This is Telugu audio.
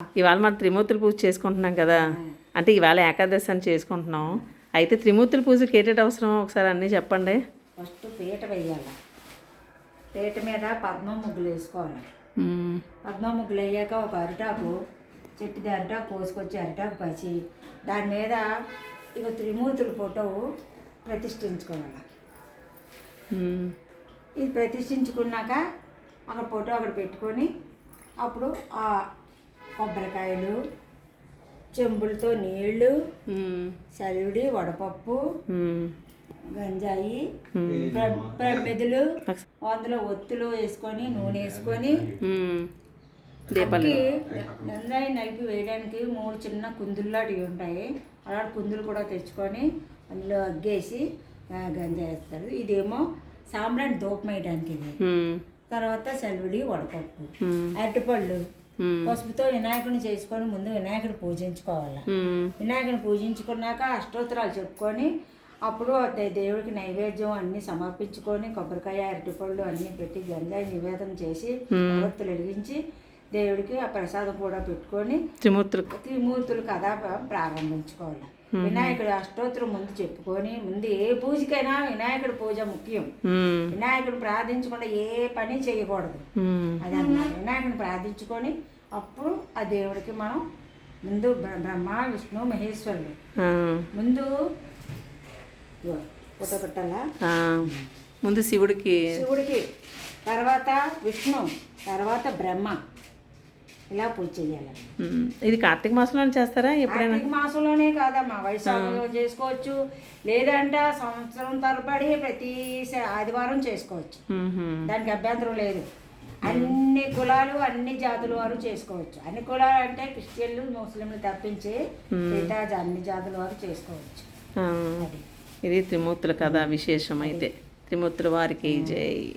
ఇవాళ మనం త్రిమూర్తుల పూజ చేసుకుంటున్నాం కదా. అంటే ఇవాళ ఏకాదశి అని చేసుకుంటున్నాం. అయితే త్రిమూర్తుల పూజకి ఏటేటి అవసరం? ఒకసారి అన్నీ చెప్పండి. ఫస్ట్ పీట వేయాలి. పీట మీద పద్మ ముగ్గులు వేసుకోవాలి. పద్మ ముగ్గులు అయ్యాక ఒక అరిటాకు చెట్టుది అరిటాకు కోసుకొచ్చి అరిటాకు పచ్చి. దాని మీద ఇక త్రిమూర్తుల ఫోటో ప్రతిష్ఠించుకోవాలి. ఇది ప్రతిష్ఠించుకున్నాక అక్కడ ఫోటో అక్కడ పెట్టుకొని అప్పుడు ఆ కొబ్బరికాయలు చెంబులతో నీళ్ళు మ్మ్. సలివిడి వడపప్పు. గంజాయి ప్ర- ప్రమిదలు అందులో ఒత్తులు వేసుకొని నూనె వేసుకొని. దీపాలు గంజాయి నలిపి వేయడానికి మూడు చిన్న కుందుల్లాంటివి ఉంటాయి అలాంటి కుందులు కూడా తెచ్చుకొని అందులో అగ్గేసి గంజాయి వేస్తారు ఇదేమో సాంబ్రాణి దూపం వేయడానికి ఇది. తర్వాత సెలవిడి వడపప్పు. అరటిపళ్ళు. పసుపుతో వినాయకుడిని చేసుకొని ముందు వినాయకుడిని పూజించుకోవాలి. మ్మ్. వినాయకుని పూజించుకున్నాక అష్టోత్తరాలు చెప్పుకొని అప్పుడు దేవుడికి నైవేద్యం అన్నీ సమర్పించుకొని కొబ్బరికాయ అరటిపళ్ళు అన్నీ పెట్టి గంజాయి నివేదన చేసి ఒత్తులు వెలిగించి దేవుడికి ఆ ప్రసాదం కూడా పెట్టుకొని త్రిమూర్తులు. త్రిమూర్తులు కథ ప్ర- ప్రారంభించుకోవాలి. వినాయకుడి అష్టోత్తరం ముందు చెప్పుకొని ముందు ఏ పూజకైనా వినాయకుడి పూజ ముఖ్యం మ్మ్. వినాయకుడిని ప్రార్థించకుండా ఏ పని చేయకూడదు. అదన్నమాట వినాయకుని ప్రార్థించుకొని అప్పుడు ఆ దేవుడికి మనం ముందు బ్ర- బ్రహ్మ విష్ణు మహేశ్వరుడు. ముందు. ముందు శివుడికి శివుడికి తర్వాత విష్ణు తర్వాత బ్రహ్మ ఇలా పూజ చేయాలి. ఇది కార్తీక మాసంలో చేస్తారా ఎప్పుడైనా? కార్తీక మాసంలోనే కాదమ్మా వైశాఖంలో చేసుకోవచ్చు. లేదంటే సంవత్సరం తరబడి ప్రతి ఆదివారం చేసుకోవచ్చు. దానికి అభ్యంతరం లేదు. అన్ని కులాలు అన్ని జాతుల వారు చేసుకోవచ్చు. అన్ని కులాలు అంటే క్రిస్టియన్లు ముస్లింలు తప్పించి మిగతా అన్ని జాతుల వారు చేసుకోవచ్చు. ఇది త్రిమూర్తుల కథ విశేషం అయితే. త్రిమూర్తుల వారికి జై.